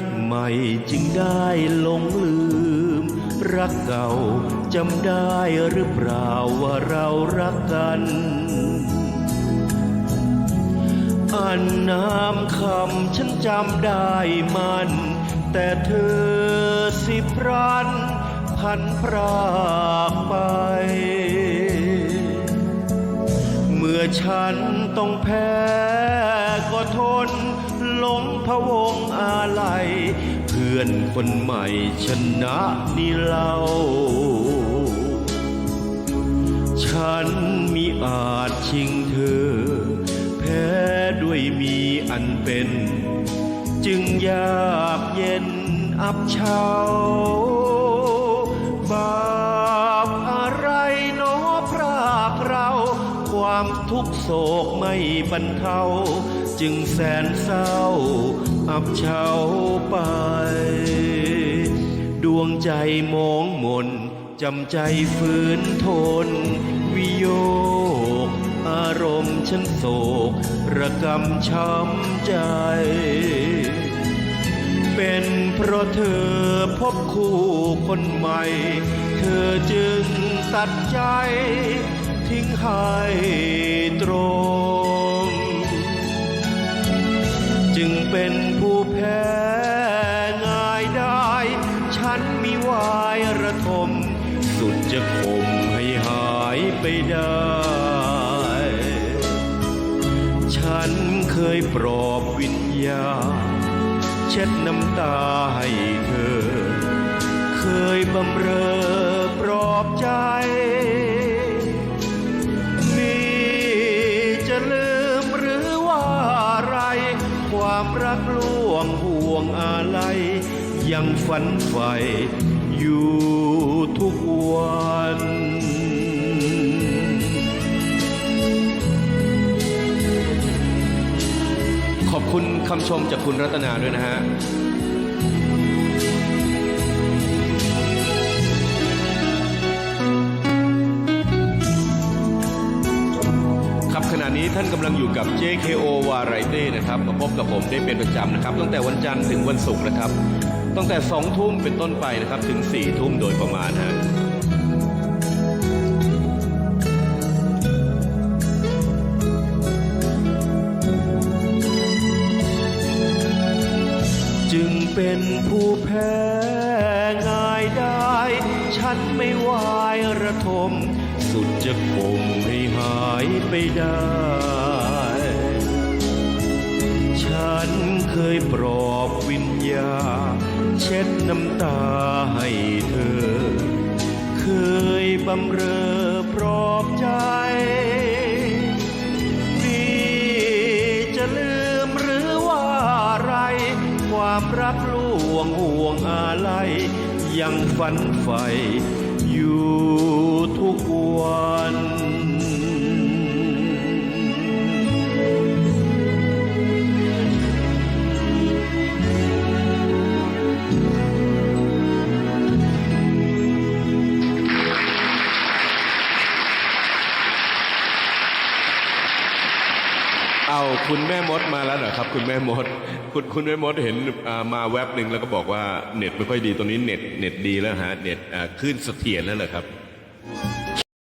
รักใหม่จึงได้หลงลืม รักเก่าจำได้หรือเปล่าว่าเรารักกันอ่านน้ำคำฉันจำได้มัน แต่เธอสิพรันพันพรากไป เมื่อฉันต้องแพ้ หลงพะวงอะไรเพื่อนคนใหม่ชนะนี่เล่า ฉันมีอาจชิงเธอ แพ้ด้วยมีอันเป็น จึงยากเย็นอับเฉาบาปอะไรนอพรากเรา ความทุกโศกไม่บรรเทา จึงแสนเศร้า อับเฉาไป ดวงใจมองมนจำใจฝืนทน วิโยก อารมณ์ฉันโศก ระกำช้ำใจ เป็นเพราะเธอพบคู่คนใหม่ เธอจึงตัดใจ ทิ้งให้ตรง เป็นผู้แพ้ง่ายได้ ฉันมีวายระทม สุดจะข่มให้หายไปได้ ฉันเคยปลอบวิญญาเช็ดน้ำตาให้เธอ เคยบำเรอปลอบใจ รักล่วงห่วงอะไรยังฝันใฝ่อยู่ทุกวันขอบคุณคำชมจากคุณรัตนาด้วยนะฮะ นี้ท่านกำลังอยู่กับ JKO Variety นะครับมาพบกับผมได้เป็นประจำนะครับ ตั้งแต่วันจันทร์ถึงวันศุกร์นะครับ ตั้งแต่ 2 ทุ่มเป็นต้นไปนะครับ ถึง 4 ทุ่มโดยประมาณฮะจึงเป็นผู้แพ้ง่ายได้ ฉันไม่วายระทม สุดจะข่มให้หายไปได้ ฉันเคยปลอบวิญญา เช็ดน้ำตาให้เธอ เคยบำเรอปลอบใจดีจะลืมหรือว่าไรความรักล่วงห่วงอะไรยังฝันใฝ่อยู่ กวันเอาคุณแม่มดมาแล้วเหรอครับ คุณแม่มด คุณคุณแม่มดเห็นมาแว็บหนึ่งแล้วก็บอกว่าเน็ตไม่ค่อยดีตอนนี้เน็ตเน็ตดีแล้วฮะเน็ตขึ้นเสถียรแล้วเหรอครับ